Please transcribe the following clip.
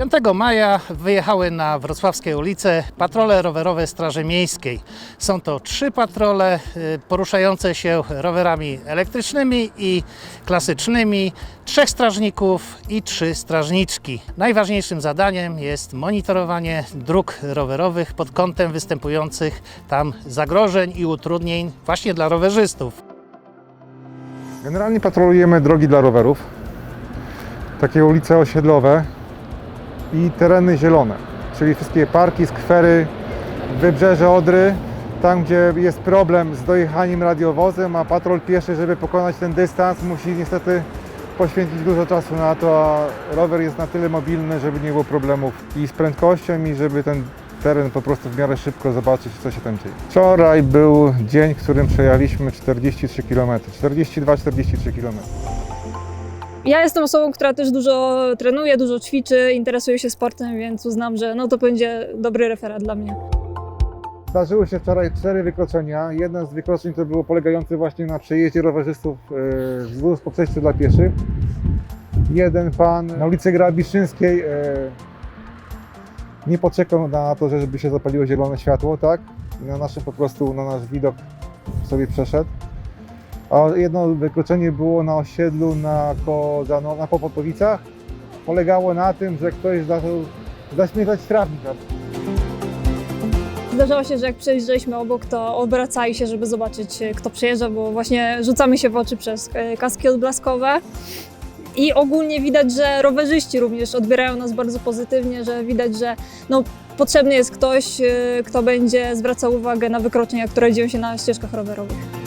5 maja wyjechały na wrocławskie ulice patrole rowerowe Straży Miejskiej. Są to trzy patrole y, poruszające się rowerami elektrycznymi i klasycznymi, trzech strażników i trzy strażniczki. Najważniejszym zadaniem jest monitorowanie dróg rowerowych pod kątem występujących tam zagrożeń i utrudnień właśnie dla rowerzystów. Generalnie patrolujemy drogi dla rowerów, takie ulice osiedlowe i tereny zielone, czyli wszystkie parki, skwery, wybrzeże Odry, tam gdzie jest problem z dojechaniem radiowozem, a patrol pieszy, żeby pokonać ten dystans, musi niestety poświęcić dużo czasu na to, a rower jest na tyle mobilny, żeby nie było problemów i z prędkością i żeby ten teren po prostu w miarę szybko zobaczyć, co się tam dzieje. Wczoraj był dzień, w którym przejechaliśmy 43 km, 42-43 km. Ja jestem osobą, która też dużo trenuje, dużo ćwiczy, interesuje się sportem, więc uznam, że no to będzie dobry referat dla mnie. Zdarzyły się wczoraj cztery wykroczenia. Jedno z wykroczeń to było polegające właśnie na przejeździe rowerzystów e, wzdłuż po przejściu dla pieszych. Jeden pan na ulicy Grabiszyńskiej e, nie poczekał na to, żeby się zapaliło zielone światło, tak? I na naszym po prostu, na nasz widok sobie przeszedł. A jedno wykroczenie było na osiedlu na, Kozano, na. Polegało na tym, że ktoś zaczął zaśmiecać trawnika. Zdarzało się, że jak przejeżdżaliśmy obok, to obracali się, żeby zobaczyć, e, kto przejeżdża, bo właśnie rzucamy się w oczy przez e, kaski odblaskowe. I ogólnie widać, że rowerzyści również odbierają nas bardzo pozytywnie, że widać, że no, potrzebny jest ktoś, e, kto będzie zwracał uwagę na wykroczenia, które dzieją się na ścieżkach rowerowych.